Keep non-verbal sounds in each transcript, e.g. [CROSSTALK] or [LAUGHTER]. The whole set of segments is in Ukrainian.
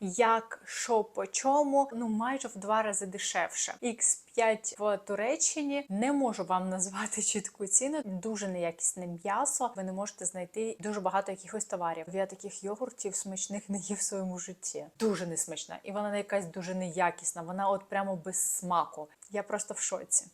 як що по чому, ну майже в два рази дешевше. X5 в Туреччині не можу вам назвати чітку ціну. Дуже неякісне м'ясо. Ви не можете знайти дуже багато якихось товарів. Я таких йогуртів смачних не їв в своєму житті. Дуже несмачна, і вона якась дуже неякісна. Вона от прямо без смаку. Я просто в шоці.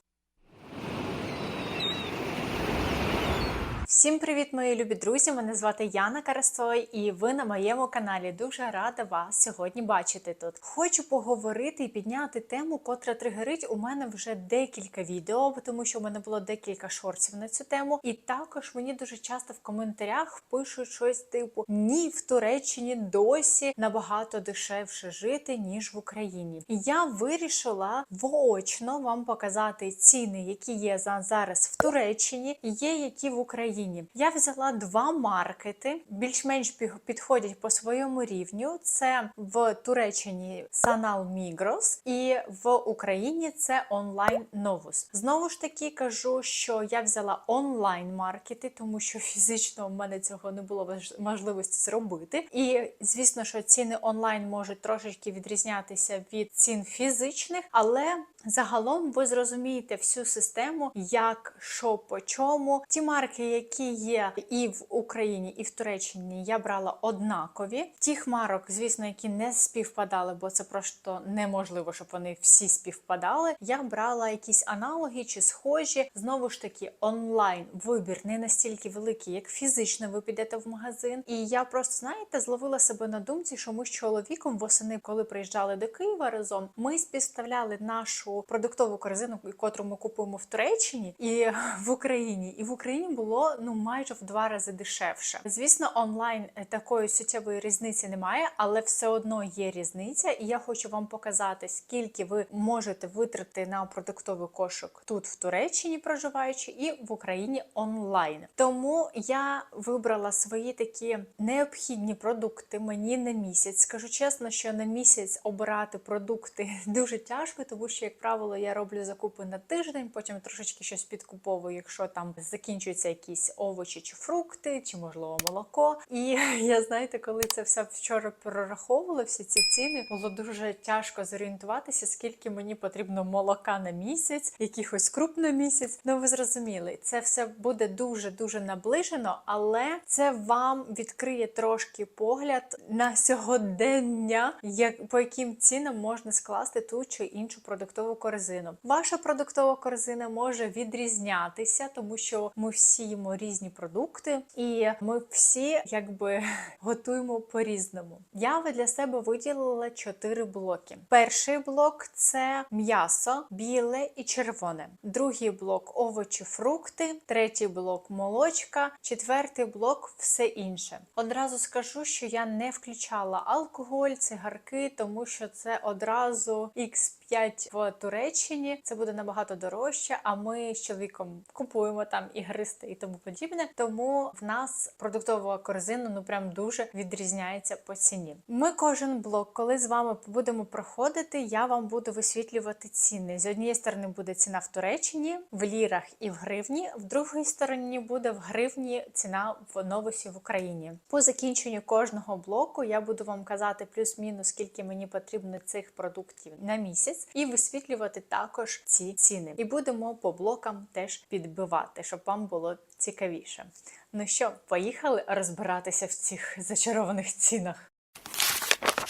Всім привіт, мої любі друзі! Мене звати Яна Карасой, і ви на моєму каналі. Дуже рада вас сьогодні бачити тут. Хочу поговорити і підняти тему, котра тригерить у мене вже декілька відео, тому що в мене було декілька шортів на цю тему. І також мені дуже часто в коментарях пишуть щось типу: Ні, в Туреччині досі набагато дешевше жити, ніж в Україні. І я вирішила воочно вам показати ціни, які є за зараз в Туреччині, і є які в Україні. Я взяла два маркети, більш-менш підходять по своєму рівню. Це в Туреччині Sanal Migros і в Україні це онлайн Novus. Знову ж таки кажу, що я взяла онлайн маркети, тому що фізично в мене цього не було можливості зробити. І звісно, що ціни онлайн можуть трошечки відрізнятися від цін фізичних, але загалом ви зрозумієте всю систему, як що по чому. Ті марки, які є і в Україні, і в Туреччині, я брала однакові. Тих марок, звісно, які не співпадали, бо це просто неможливо, щоб вони всі співпадали. Я брала якісь аналоги чи схожі. Знову ж таки, онлайн вибір не настільки великий, як фізично ви підете в магазин. І я просто знаєте, зловила себе на думці, що ми з чоловіком восени, коли приїжджали до Києва разом, ми співставляли нашу продуктову корзину, котру ми купуємо в Туреччині і [LAUGHS] в Україні. І в Україні було ну майже в два рази дешевше. Звісно, онлайн е, такої суттєвої різниці немає, але все одно є різниця. І я хочу вам показати, скільки ви можете витрати на продуктовий кошик тут в Туреччині, проживаючи, і в Україні онлайн. Тому я вибрала свої такі необхідні продукти мені на місяць. Скажу чесно, що на місяць обирати продукти [LAUGHS] дуже тяжко, тому що, як правило, я роблю закупи на тиждень, потім трошечки щось підкуповую, якщо там закінчуються якісь овочі чи фрукти, чи можливо молоко. І [LAUGHS] я знаєте, коли це все вчора прораховувала, всі ці ціни, було дуже тяжко зорієнтуватися, скільки мені потрібно молока на місяць, якихось круп на місяць. Ну ви зрозуміли, це все буде дуже дуже наближено, але це вам відкриє трошки погляд на сьогодення, як по яким цінам можна скласти ту чи іншу продуктову корзину. Ваша продуктова корзина може відрізнятися, тому що ми всі їмо різні продукти, і ми всі якби [LAUGHS] готуємо по-різному. Я для себе виділила чотири блоки. Перший блок це м'ясо, біле і червоне. Другий блок овочі, фрукти, третій блок молочка, четвертий блок все інше. Одразу скажу, що я не включала алкоголь, цигарки, тому що це одразу X5 в Туреччині. Це буде набагато дорожче. А ми з чоловіком купуємо там ігристи і тому подібне. Тому в нас продуктова корзина ну прям дуже відрізняється по ціні. Ми кожен блок, коли з вами будемо проходити, я вам буду висвітлювати ціни. З однієї сторони буде ціна в Туреччині, в лірах і в гривні. В другій стороні буде в гривні ціна в новосі в Україні. По закінченню кожного блоку я буду вам казати плюс-мінус, скільки мені потрібно цих продуктів на місяць, і висвітлювати також ці ціни. І будемо по блокам теж підбивати, щоб вам було цікавіше. Ну що, поїхали розбиратися в цих зачарованих цінах.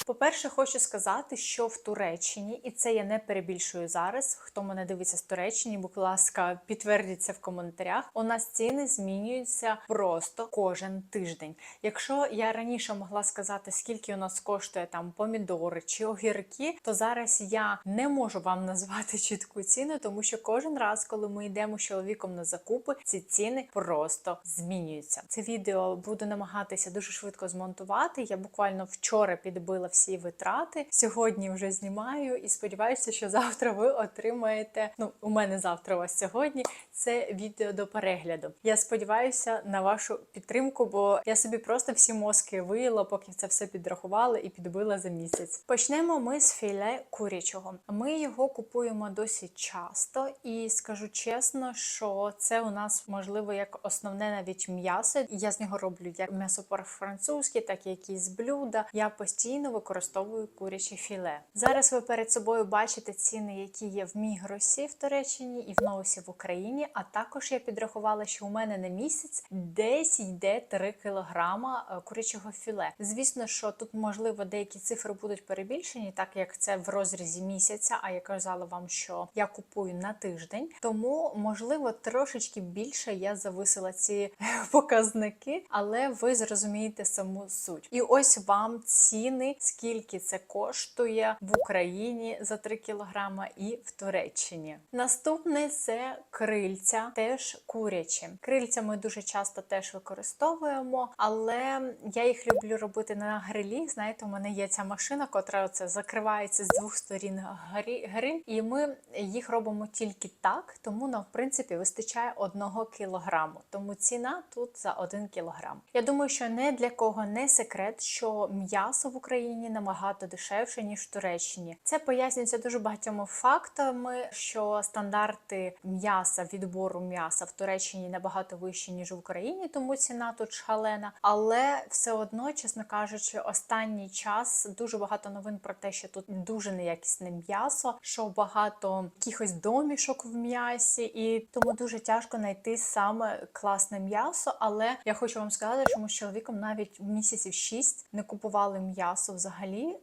По-перше, хочу сказати, що в Туреччині, і це я не перебільшую зараз. Хто мене дивиться з Туреччини, будь ласка, підтвердіться в коментарях. У нас ціни змінюються просто кожен тиждень. Якщо я раніше могла сказати, скільки у нас коштує там помідори чи огірки, то зараз я не можу вам назвати чітку ціну, тому що кожен раз, коли ми йдемо з чоловіком на закупи, ці ціни просто змінюються. Це відео буду намагатися дуже швидко змонтувати. Я буквально вчора підбила всі витрати. Сьогодні вже знімаю і сподіваюся, що завтра ви отримаєте. Ну, у мене завтра у вас сьогодні це відео до перегляду. Я сподіваюся на вашу підтримку, бо я собі просто всі мозки виїла, поки це все підрахувала і підбила за місяць. Почнемо ми з філе курячого. Ми його купуємо досить часто, і скажу чесно, що це у нас можливо як основне навіть м'ясо. Я з нього роблю як м'ясо по-французьки, так і якісь блюда. Я постійно використовую куряче філе. Зараз ви перед собою бачите ціни, які є в Мігросі в Туреччині і в Ноусі в Україні. А також я підрахувала, що у мене на місяць десь йде 3 кілограма е, курячого філе. Звісно, що тут можливо деякі цифри будуть перебільшені, так як це в розрізі місяця. А я казала вам, що я купую на тиждень, тому можливо трошечки більше я зависила ці [LAUGHS] показники, але ви зрозумієте саму суть. І ось вам ціни, скільки це коштує в Україні за 3 кілограма і в Туреччині. Наступне це крильця, теж курячі. Крильця ми дуже часто теж використовуємо, але я їх люблю робити на грилі. Знаєте, у мене є ця машина, котра це закривається з двох сторін гриль, і ми їх робимо тільки так, тому нам в принципі вистачає одного кілограму. Тому ціна тут за один кілограм. Я думаю, що не для кого не секрет, що м'ясо в Україні набагато дешевше ніж в Туреччині. Це пояснюється дуже багатьма фактами, що стандарти м'яса відбору м'яса в Туреччині набагато вищі ніж в Україні, тому ціна тут шалена. Але все одно, чесно кажучи, останній час дуже багато новин про те, що тут дуже неякісне м'ясо, що багато якихось домішок в м'ясі, і тому дуже тяжко знайти саме класне м'ясо. Але я хочу вам сказати, що ми з чоловіком навіть місяців 6 не купували м'ясо взагалі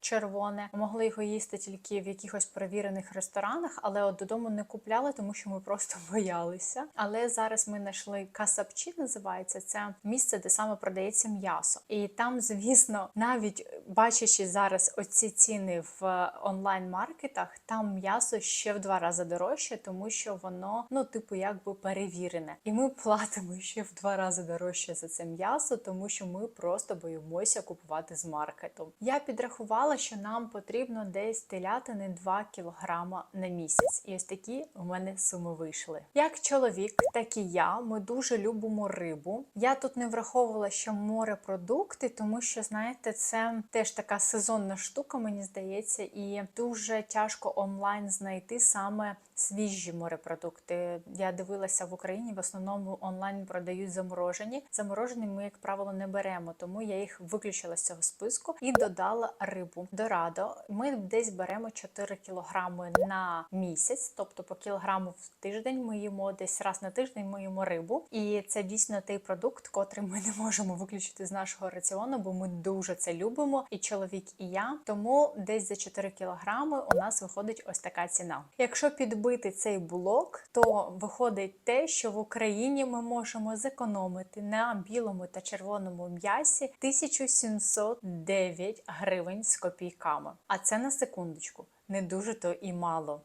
червоне. Могли його їсти тільки в якихось перевірених ресторанах, але от додому не купляли, тому що ми просто [LAUGHS] боялися. Але зараз ми знайшли касапчі, називається це місце, де саме продається м'ясо. І там, звісно, навіть бачачи зараз оці ціни в онлайн-маркетах, там м'ясо ще в два рази дорожче, тому що воно, ну, типу, якби перевірене. І ми платимо ще в два рази дорожче за це м'ясо, тому що ми просто боїмося купувати з маркету. Я підрахувала, що нам потрібно десь телятини 2 кілограма на місяць. І ось такі у мене суми вийшли. Як чоловік, так і я. Ми дуже любимо рибу. Я тут не враховувала, що морепродукти, тому що знаєте, це теж така сезонна штука, мені здається, і дуже тяжко онлайн знайти саме свіжі морепродукти. Я дивилася в Україні, в основному онлайн продають заморожені. Заморожені ми, як правило, не беремо, тому я їх виключила з цього списку і додала рибу. Дорадо ми десь беремо 4 кілограми на місяць, тобто по кілограму в тиждень ми їмо десь раз на тиждень ми їмо рибу. І це дійсно той продукт, котрий ми не можемо виключити з нашого раціону, бо ми дуже це любимо, і чоловік, і я. Тому десь за 4 кілограми у нас виходить ось така ціна. Якщо підбити цей блок, то виходить те, що в Україні ми можемо зекономити на білому та червоному м'ясі 1709 гривень з копійками. А це на секундочку, не дуже то і мало.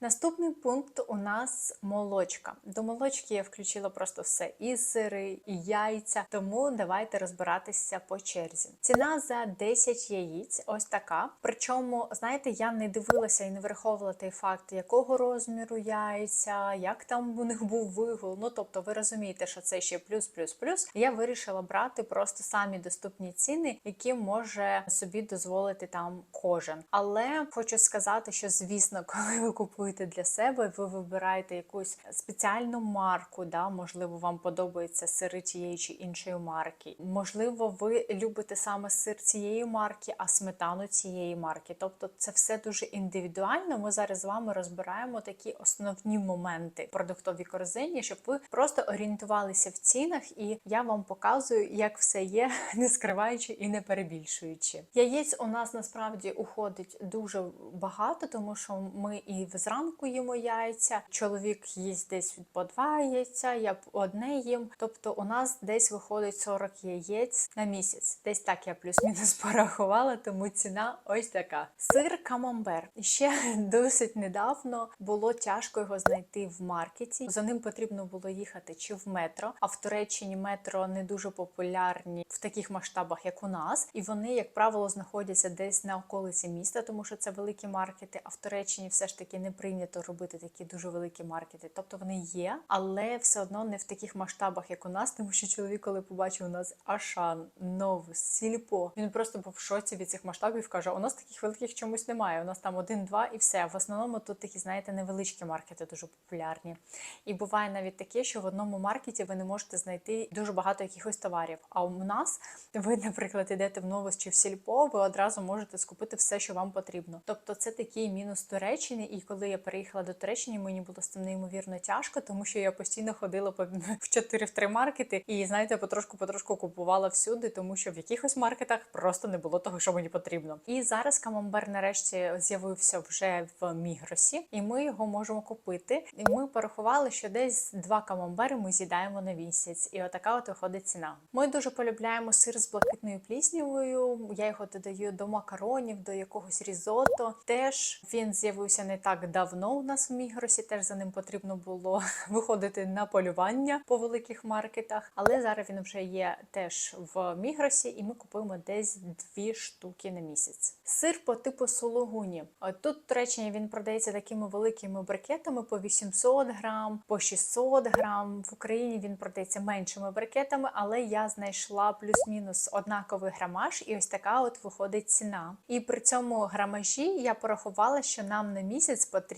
Наступний пункт у нас молочка. До молочки я включила просто все: і сири, і яйця. Тому давайте розбиратися по черзі. Ціна за 10 яїць ось така. Причому, знаєте, я не дивилася і не враховувала той факт, якого розміру яйця, як там у них був вигул. Ну тобто, ви розумієте, що це ще плюс, плюс, плюс. Я вирішила брати просто самі доступні ціни, які може собі дозволити там кожен. Але хочу сказати, що звісно, [LAUGHS] коли ви купуєте для себе, ви вибираєте якусь спеціальну марку, да, можливо, вам подобаються сири тієї чи іншої марки. Можливо, ви любите саме сир цієї марки, а сметану цієї марки. Тобто, це все дуже індивідуально. Ми зараз з вами розбираємо такі основні моменти в продуктовій корзині, щоб ви просто орієнтувалися в цінах, і я вам показую, як все є, [LAUGHS] не скриваючи і не перебільшуючи. Яєць у нас насправді уходить дуже багато, тому що ми і зранку їмо яйця. Чоловік їсть десь по два яйця, я одне їм. Тобто у нас десь виходить 40 яєць на місяць. Десь так я плюс-мінус [LAUGHS] порахувала, тому ціна ось така. Сир камамбер. Ще [LAUGHS] досить недавно було тяжко його знайти в маркеті. За ним потрібно було їхати чи в метро. А в Туреччині метро не дуже популярні в таких масштабах, як у нас, і вони, як правило, знаходяться десь на околиці міста, тому що це великі маркети. А в Туреччині все ж таки не прийнято робити такі дуже великі маркети. Тобто вони є, але все одно не в таких масштабах, як у нас, тому що чоловік, коли побачив у нас Ашан, Новус, Сільпо, він просто був в шоці від цих масштабів. каже: у нас таких великих чомусь немає. У нас там один-два і все. В основному тут такі, знаєте, невеличкі маркети дуже популярні. І буває навіть таке, що в одному маркеті ви не можете знайти дуже багато якихось товарів. А у нас ви, наприклад, йдете в Новус чи в Сільпо, ви одразу можете скупити все, що вам потрібно. Тобто, це такий мінус Туреччини. І коли я переїхала до Туреччини, мені було з цим неймовірно тяжко, тому що я постійно ходила по [LAUGHS] в 4 в 3 маркети, і знаєте, потрошку-потрошку купувала всюди, тому що в якихось маркетах просто не було того, що мені потрібно. І зараз камамбер нарешті з'явився вже в Мігросі, і ми його можемо купити. І ми порахували, що десь два камамбери ми з'їдаємо на місяць, і отака от виходить ціна. Ми дуже полюбляємо сир з блакитною пліснявою. Я його додаю до макаронів, до якогось різото. Теж він з'явився не так давно у нас в Мігросі. Теж за ним потрібно було [LAUGHS] виходити на полювання по великих маркетах. Але зараз він вже є теж в Мігросі, і ми купуємо десь дві штуки на місяць. Сир по типу сулугуні. Тут в Туреччині він продається такими великими брикетами по 800 грам, по 600 грам. В Україні він продається меншими брикетами, але я знайшла плюс-мінус однаковий грамаж, і ось така от виходить ціна. І при цьому грамажі я порахувала, що нам на місяць потрібно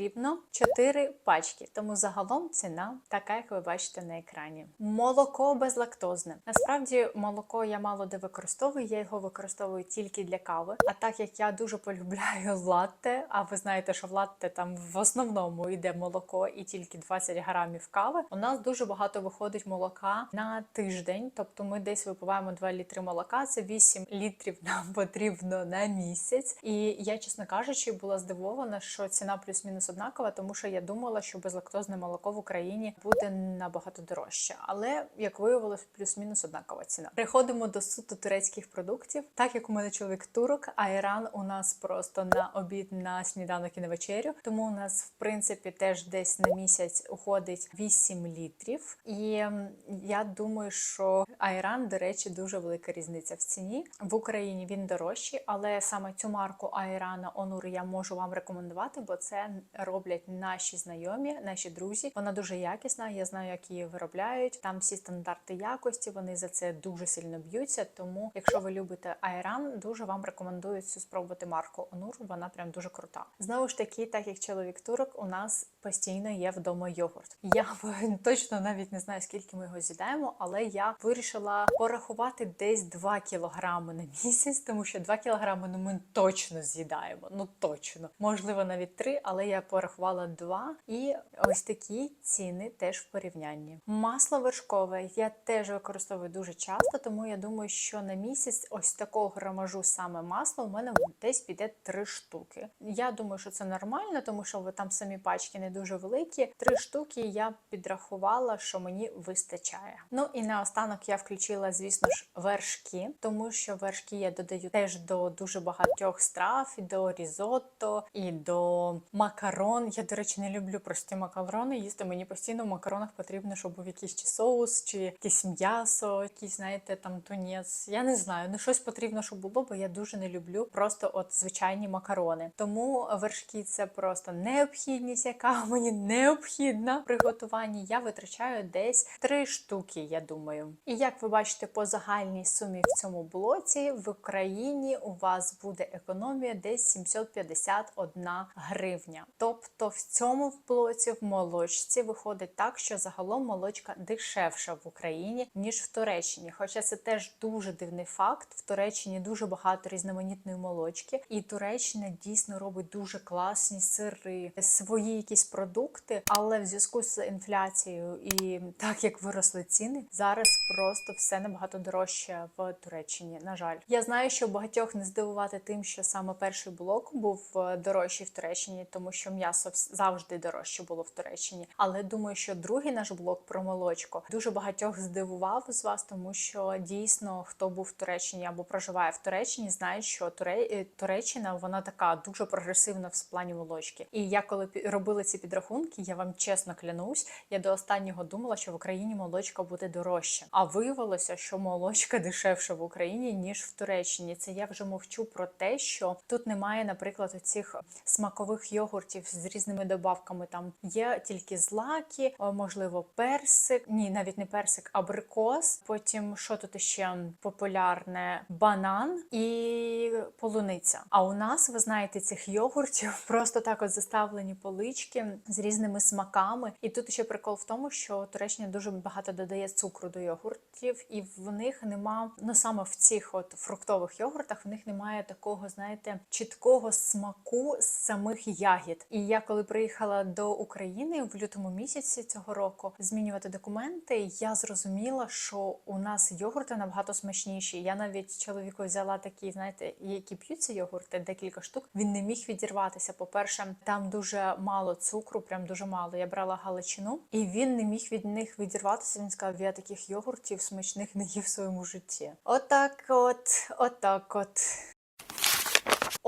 4 пачки. Тому загалом ціна така, як ви бачите на екрані. Молоко безлактозне. Насправді, молоко я мало де використовую, я його використовую тільки для кави. А так як я дуже полюбляю [LAUGHS] латте, а ви знаєте, що в латте там в основному йде молоко і тільки 20 грамів кави. У нас дуже багато виходить молока на тиждень, тобто ми десь випиваємо 2 літри молока. Це 8 літрів [LAUGHS] нам потрібно на місяць. І я, чесно кажучи, була здивована, що ціна плюс-мінус однакова, тому що я думала, що безлактозне молоко в Україні буде набагато дорожче. Але як виявилось, плюс-мінус однакова ціна. Переходимо до суто турецьких продуктів. Так як у мене чоловік турок, айран у нас просто на обід, на сніданок і на вечерю. Тому у нас, в принципі, теж десь на місяць уходить 8 літрів. І я думаю, що айран, до речі, дуже велика різниця в ціні. В Україні він дорожчий, але саме цю марку айрана Онур я можу вам рекомендувати, бо це роблять наші знайомі, наші друзі. Вона дуже якісна. Я знаю, як її виробляють. Там всі стандарти якості. Вони за це дуже сильно б'ються. Тому, якщо ви любите айран, дуже вам рекомендую цю спробувати марку Онур. Вона прям дуже крута. Знову ж таки, так як чоловік турок, у нас постійно є вдома йогурт. Я [LAUGHS] точно навіть не знаю, скільки ми його з'їдаємо, але я вирішила порахувати десь 2 кілограми на місяць, тому що 2 кілограми ну ми точно з'їдаємо. Ну точно, можливо, навіть 3, але я порахувала 2. І ось такі ціни теж в порівнянні. Масло вершкове я теж використовую дуже часто, тому я думаю, що на місяць ось такого грамажу саме масла у мене десь піде 3 штуки. Я думаю, що це нормально, тому що там самі пачки не дуже великі. Три штуки я підрахувала, що мені вистачає. Ну і наостанок я включила, звісно ж, вершки, тому що вершки я додаю теж до дуже багатьох страв, і до різотто, і до макарон. Я, до речі, не люблю прості макарони. Їсти мені постійно в макаронах потрібно, щоб був якийсь чи соус, чи якесь м'ясо, якийсь, знаєте, там тунець. Я не знаю, ну щось потрібно, щоб було, бо я дуже не люблю просто от звичайні макарони. Тому вершки це просто необхідність, яка [LAUGHS] мені необхідна в приготуванні. Я витрачаю десь три штуки, я думаю. І як ви бачите, по загальній сумі в цьому блоці в Україні у вас буде економія десь 751 гривня. Тобто в цьому блоці в молочці виходить так, що загалом молочка дешевша в Україні ніж в Туреччині. Хоча це теж дуже дивний факт. В Туреччині дуже багато різноманітної молочки, і Туреччина дійсно робить дуже класні сири, свої якісь продукти. Але в зв'язку з інфляцією і так як виросли ціни, зараз просто все набагато дорожче в Туреччині. На жаль, я знаю, що багатьох не здивувати тим, що саме перший блок був е, дорожчий в Туреччині, тому що м'ясо завжди дорожче було в Туреччині. Але думаю, що другий наш блок про молочко дуже багатьох здивував з вас, тому що дійсно хто був в Туреччині або проживає в Туреччині, знає, що е, Туреччина вона така дуже прогресивна в плані молочки. І я коли робила ці підрахунки, я вам чесно клянусь, я до останнього думала, що в Україні молочка буде дорожче. А виявилося, що молочка [LAUGHS] дешевша в Україні ніж в Туреччині. Це я вже мовчу про те, що тут немає, наприклад, оцих смакових йогуртів йогуртів з різними добавками. Там є тільки злаки, можливо, персик. Ні, навіть не персик, абрикос. Потім що тут ще популярне? Банан і полуниця. А у нас, ви знаєте, цих йогуртів [LAUGHS] просто так от заставлені полички з різними смаками. І тут ще прикол в тому, що Туреччина дуже багато додає цукру до йогуртів, і в них нема, ну саме в цих от фруктових йогуртах, в них немає такого, знаєте, чіткого смаку з самих ягід. І я коли приїхала до України в лютому місяці цього року змінювати документи, я зрозуміла, що у нас йогурти набагато смачніші. Я навіть чоловіку взяла такі, знаєте, які п'ються йогурти, декілька штук. Він не міг відірватися. По-перше, там дуже мало цукру, прям дуже мало. Я брала галичину, і він не міг від них відірватися. Він сказав, я таких йогуртів смачних не їв в своєму житті. Отак, от, отак, от.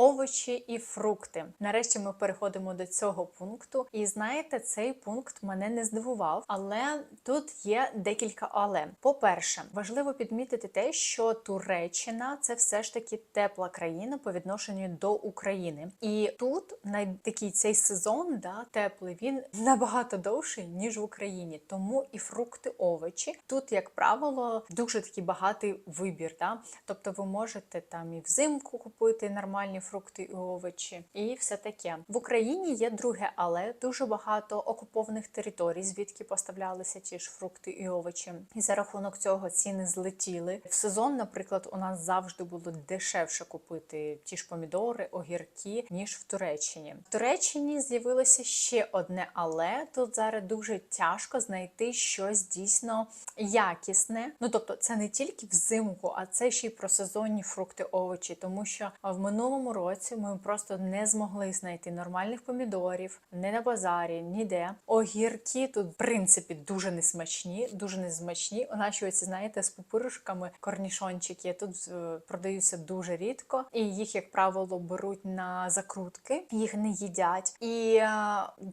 Овочі і фрукти. Нарешті ми переходимо до цього пункту. І знаєте, цей пункт мене не здивував, але тут є декілька але. По-перше, важливо підмітити те, що Туреччина це все ж таки тепла країна по відношенню до України. І тут на такий цей сезон, да, теплий, він набагато довший ніж в Україні. Тому і фрукти, овочі тут, як правило, дуже такий багатий вибір. Да? Тобто, ви можете там і взимку купити нормальні фрукти і овочі, і все таке. В Україні є друге, але дуже багато окупованих територій, звідки поставлялися ті ж фрукти і овочі. І за рахунок цього ціни злетіли. В сезон, наприклад, у нас завжди було дешевше купити ті ж помідори, огірки, ніж в Туреччині. В Туреччині з'явилося ще одне, але тут зараз дуже тяжко знайти щось дійсно якісне. Ну тобто, це не тільки взимку, а це ще й про сезонні фрукти, овочі, тому що в минулому році ми просто не змогли знайти нормальних помідорів не на базарі, ніде. Огірки тут, в принципі, дуже несмачні, дуже несмачні. Наші оці, знаєте, з пупирушками корнішончики тут е, продаються дуже рідко, і їх, як правило, беруть на закрутки, їх не їдять. І е,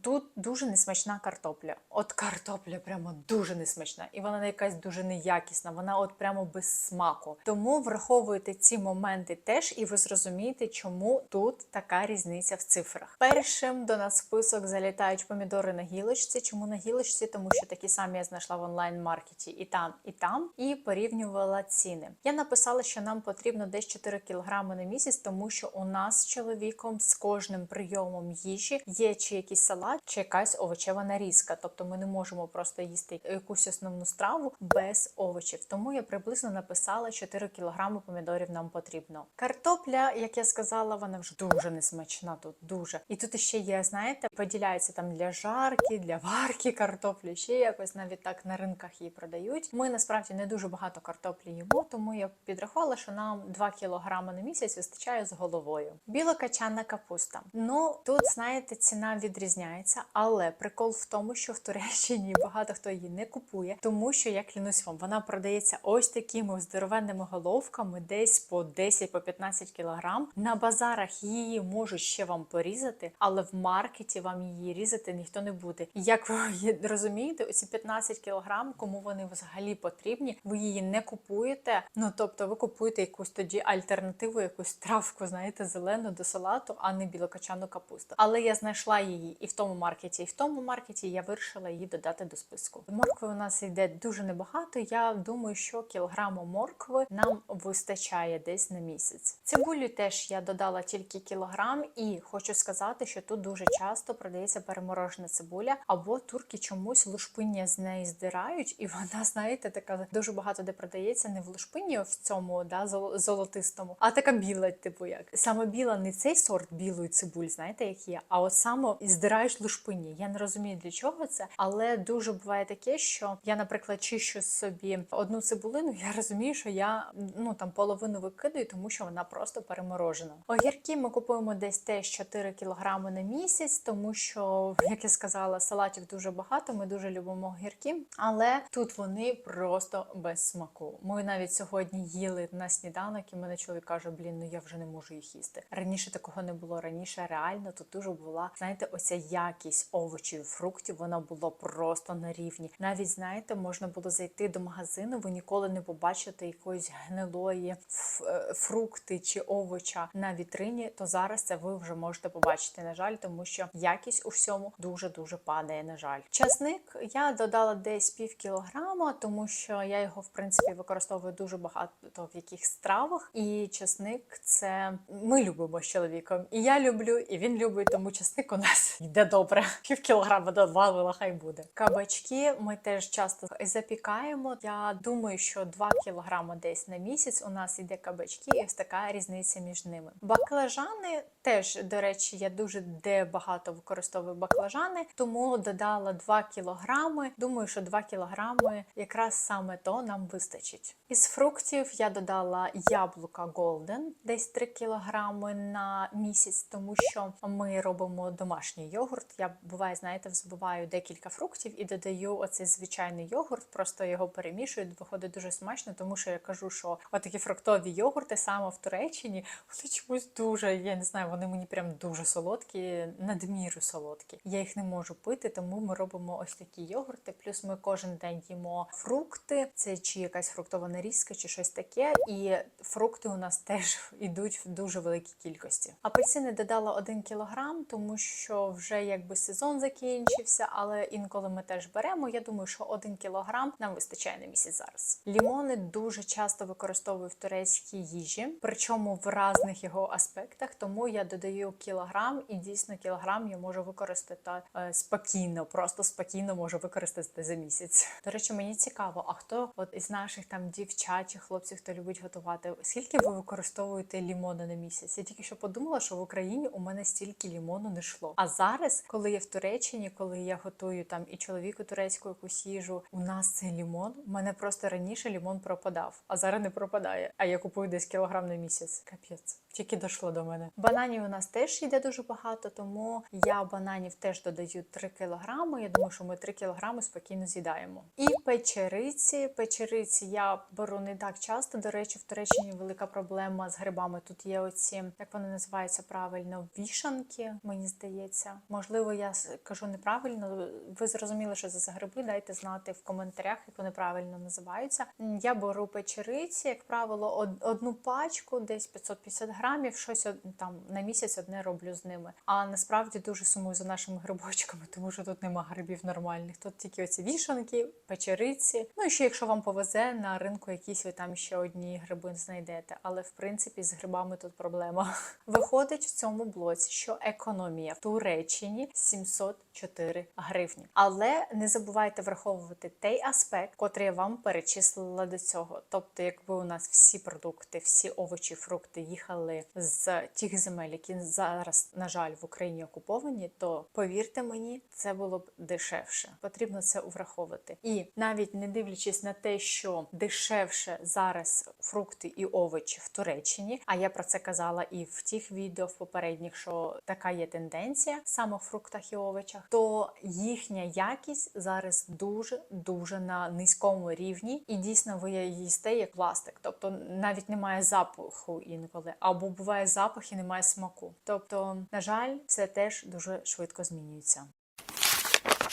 тут дуже несмачна картопля. От картопля прямо дуже несмачна, і вона якась дуже неякісна. Вона от прямо без смаку. Тому враховуйте ці моменти теж, і ви зрозумієте, чому тут така різниця в цифрах. Першим до нас список залітають помідори на гілочці. Чому на гілочці? Тому що такі самі я знайшла в онлайн-маркеті і там, і там, і порівнювала ціни. Я написала, що нам потрібно десь 4 кілограми на місяць, тому що у нас з чоловіком з кожним прийомом їжі є чи якийсь салат, чи якась овочева нарізка. Тобто ми не можемо просто їсти якусь основну страву без овочів. Тому я приблизно написала 4 кілограми помідорів нам потрібно. Картопля, як я сказала, вона вже дуже несмачна тут, дуже. І тут ще є, знаєте, поділяється там для жарки, для варки картоплі, ще якось навіть так на ринках її продають. Ми насправді не дуже багато картоплі їмо, тому я підрахувала, що нам 2 кілограми на місяць вистачає з головою. Білокачанна капуста. Ну тут, знаєте, ціна відрізняється, але прикол в тому, що в Туреччині багато хто її не купує, тому що я клянусь вам, вона продається ось такими здоровенними головками, десь по 10 по 15 кілограм. На базарах її можуть ще вам порізати, але в маркеті вам її різати ніхто не буде. Як ви [LAUGHS] розумієте, оці 15 кілограм, кому вони взагалі потрібні, ви її не купуєте. Ну тобто, ви купуєте якусь тоді альтернативу, якусь травку, знаєте, зелену до салату, а не білокачану капусту. Але я знайшла її і в тому маркеті, і в тому маркеті я вирішила її додати до списку. Моркви у нас йде дуже небагато. Я думаю, що кілограму моркви нам вистачає десь на місяць. Цибулю теж я додала тільки кілограм, і хочу сказати, що тут дуже часто продається переморожена цибуля, або турки чомусь лушпиння з неї здирають, і вона, знаєте, така дуже багато де продається не в лушпинні, в цьому да, зол- золотистому, а така біла, типу як. Саме біла не цей сорт білої цибуль, знаєте, як є, а от саме здираєш лушпинні. Я не розумію для чого це, але дуже буває таке, що я, наприклад, чищу собі одну цибулину, я розумію, що я ну там половину викидаю, тому що вона просто переморожена. Огірки ми купуємо десь теж 4 кілограми на місяць, тому що, як я сказала, салатів дуже багато. Ми дуже любимо огірки, але тут вони просто без смаку. Ми навіть сьогодні їли на сніданок, і мене чоловік каже: Блін, ну я вже не можу їх їсти. Раніше такого не було. Раніше реально тут дуже була, знаєте, оця якість овочів, фруктів, вона була просто на рівні. Навіть знаєте, можна було зайти до магазину, ви ніколи не побачите якоїсь гнилої е, фрукти чи овоча на вітрині, то зараз це ви вже можете побачити. На жаль, тому що якість у всьому дуже дуже падає. На жаль, часник я додала десь пів кілограма, тому що я його в принципі використовую дуже багато в яких стравах. І часник це ми любимо з чоловіком. І я люблю, і він любить, тому часник у нас [LAUGHS] йде добре. Пів кілограма додавала, хай буде. Кабачки ми теж часто запікаємо. Я думаю, що 2 кілограми десь на місяць у нас йде кабачки, і ось така різниця між ними. Баклажани теж, до речі, я дуже де багато використовую баклажани, тому додала 2 кілограми. Думаю, що 2 кілограми якраз саме то нам вистачить. Із фруктів я додала яблука Golden, десь 3 кілограми на місяць, тому що ми робимо домашній йогурт. Я буває, знаєте, взбиваю декілька фруктів і додаю оцей звичайний йогурт, просто його перемішую, виходить дуже смачно, тому що я кажу, що отакі фруктові йогурти саме в Туреччині, вони чомусь дуже, я не знаю, вони мені прям дуже солодкі, надміру солодкі. Я їх не можу пити, тому ми робимо ось такі йогурти. Плюс ми кожен день їмо фрукти, це чи якась фруктова нарізка, чи щось таке. І фрукти у нас [LAUGHS] теж ідуть в дуже великій кількості. Апельсини додала 1 кілограм, тому що вже якби сезон закінчився, але інколи ми теж беремо. Я думаю, що 1 кілограм нам вистачає на місяць зараз. Лімони дуже часто використовую в турецькій їжі, причому в різних його аспектах. Тому я додаю кілограм, і дійсно кілограм я можу використати е, спокійно, просто спокійно можу використати за місяць. До речі, мені цікаво, а хто от із наших там дівчат чи хлопців, хто любить готувати, скільки ви використовуєте лімону на місяць? Я тільки що подумала, що в Україні у мене стільки лімону не йшло. А зараз, коли я в Туреччині, коли я готую там і чоловіку турецьку якусь їжу, у нас цей лімон. У мене просто раніше лімон пропадав, а зараз не пропадає. А я купую десь кілограм на місяць. Капець. Тільки дійшло до мене. Бананів у нас теж йде дуже багато, тому я бананів теж додаю 3 кілограми. Я думаю, що ми 3 кілограми спокійно з'їдаємо. І печериці. Печериці я беру не так часто. До речі, в Туреччині велика проблема з грибами. Тут є оці, як вони називаються правильно, вішанки, мені здається. Можливо, я кажу неправильно. Ви зрозуміли, що це за гриби. Дайте знати в коментарях, як вони правильно називаються. Я беру печериці, як правило, одну пачку, десь 550 грамів, щось там на місяць одне роблю з ними. А насправді дуже сумую за нашими грибочками, [LAUGHS] тому що тут нема грибів нормальних. Тут тільки оці вішанки, печериці. Ну і ще якщо вам повезе на ринку, якісь ви там ще одні гриби знайдете. Але в принципі з грибами тут проблема. [LAUGHS] Виходить в цьому блоці, що економія в Туреччині 704 гривні. Але не забувайте враховувати той аспект, котрий я вам перечислила до цього. Тобто, якби у нас всі продукти, всі овочі, фрукти їхали з тих земель, які зараз, на жаль, в Україні окуповані, то повірте мені, це було б дешевше. Потрібно це враховувати. І навіть не дивлячись на те, що дешевше зараз фрукти і овочі в Туреччині, а я про це казала і в тих відео в попередніх, що така є тенденція саме в фруктах і овочах, то їхня якість зараз дуже дуже на низькому рівні, і дійсно ви їсте як пластик, тобто навіть немає запаху інколи, або буває запах і немає смаку. Тобто, на жаль, це теж дуже швидко змінюється.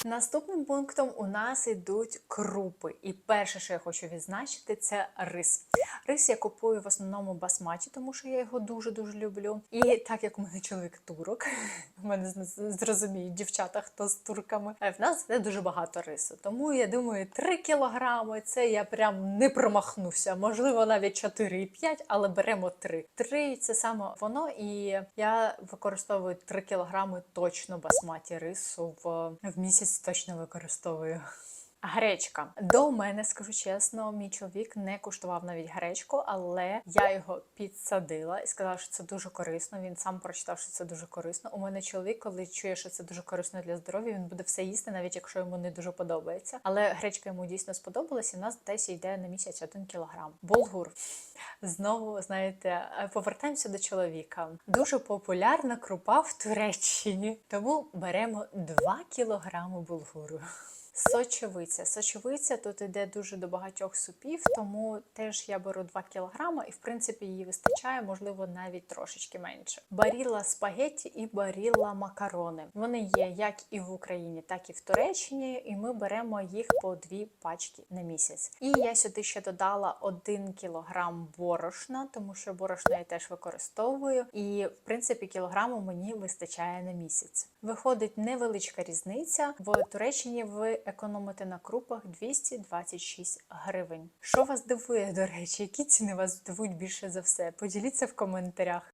Наступним пунктом у нас ідуть крупи. І перше, що я хочу відзначити, це рис. Рис я купую в основному басматі, тому що я його дуже-дуже люблю. І так як у мене чоловік турок, [LAUGHS] у мене зрозуміють дівчата, хто з турками. е, В нас не дуже багато рису. Тому я думаю, 3 кілограми це я прям не промахнувся. Можливо, навіть 4,5, але беремо 3. 3 це саме воно, і я використовую 3 кілограми точно басматі рису в, в місяць точно використовую. Гречка. До мене, скажу чесно, мій чоловік не куштував навіть гречку, але я його підсадила і сказала, що це дуже корисно. Він сам прочитав, що це дуже корисно. У мене чоловік, коли чує, що це дуже корисно для здоров'я, він буде все їсти, навіть якщо йому не дуже подобається. Але гречка йому дійсно сподобалася. і в нас десь йде на місяць один кілограм. Булгур. Знову знаєте, повертаємося до чоловіка. Дуже популярна крупа в Туреччині, тому беремо 2 кілограми булгуру. Сочевиця. Сочевиця тут іде дуже до багатьох супів, тому теж я беру 2 кг і в принципі її вистачає, можливо, навіть трошечки менше. Баріла спагетті і баріла макарони. Вони є як і в Україні, так і в Туреччині, і ми беремо їх по дві пачки на місяць. І я сюди ще додала 1 кг борошна, тому що борошно я теж використовую. І в принципі кілограму мені вистачає на місяць. Виходить невеличка різниця. В Туреччині ви економите на крупах 226 гривень. Що вас дивує, до речі, які ціни вас дивують більше за все? Поділіться в коментарях.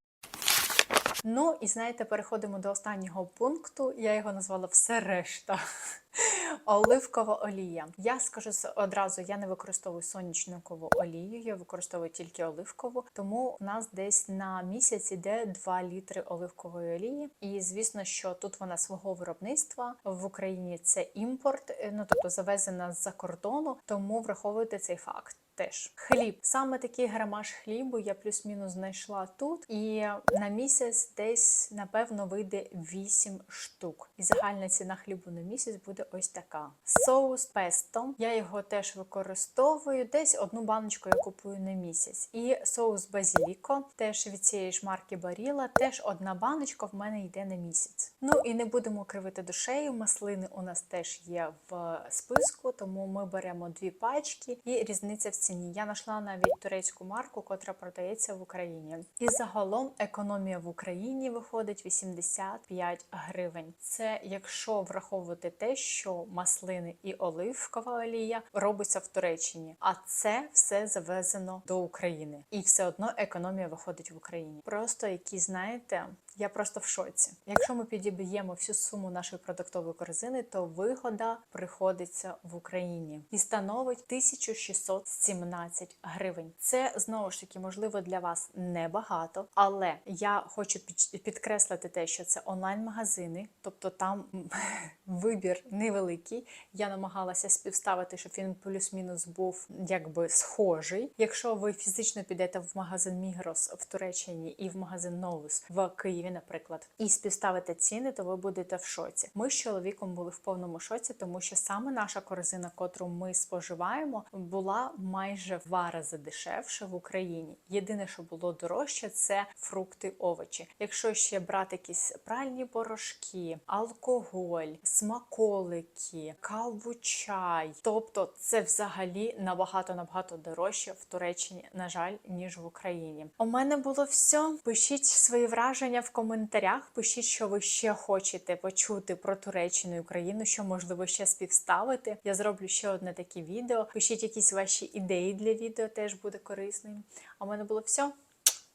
Ну і знаєте, переходимо до останнього пункту. Я його назвала все решта. [LAUGHS] Оливкова олія. Я скажу одразу, я не використовую сонячникову олію, я використовую тільки оливкову, тому в нас десь на місяць іде 2 літри оливкової олії. І звісно, що тут вона свого виробництва в Україні це імпорт, е, ну тобто завезена з-за кордону, тому враховуйте цей факт. Теж хліб, саме такий грамаж хлібу я плюс-мінус знайшла тут, і на місяць десь напевно вийде 8 штук. І загальна ціна хлібу на місяць буде ось така. Соус песто. Я його теж використовую. Десь одну баночку я купую на місяць. І соус базіліко, теж від цієї ж марки Баріла, теж одна баночка в мене йде на місяць. Ну і не будемо кривити душею. Маслини у нас теж є в списку, тому ми беремо дві пачки і різниця в ціні. Я знайшла навіть турецьку марку, котра продається в Україні. І загалом економія в Україні виходить 85 гривень. Це якщо враховувати те, що маслини і оливкова олія робиться в Туреччині, а це все завезено до України, і все одно економія виходить в Україні. Просто які знаєте. Я просто в шоці. Якщо ми підіб'ємо всю суму нашої продуктової корзини, то вигода приходиться в Україні і становить 1617 гривень. Це знову ж таки можливо для вас небагато, але я хочу підкреслити те, що це онлайн-магазини, тобто там [LAUGHS] вибір невеликий. Я намагалася співставити, щоб він плюс-мінус був якби схожий. Якщо ви фізично підете в магазин Мігрос в Туреччині і в магазин Новус в Києві, наприклад, і співставите ціни, то ви будете в шоці. Ми з чоловіком були в повному шоці, тому що саме наша корзина, котру ми споживаємо, була майже в два рази дешевше в Україні. Єдине, що було дорожче, це фрукти, овочі. Якщо ще брати якісь пральні порошки, алкоголь, смаколики, каву, чай, тобто це взагалі набагато набагато дорожче в Туреччині, на жаль, ніж в Україні. У мене було все. Пишіть свої враження в коментарях. Пишіть, що ви ще хочете почути про Туреччину і Україну, що можливо ще співставити. Я зроблю ще одне таке відео. Пишіть якісь ваші ідеї для відео, теж буде корисним. А в мене було все.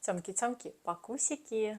Цьомки-цьомки, пакусики!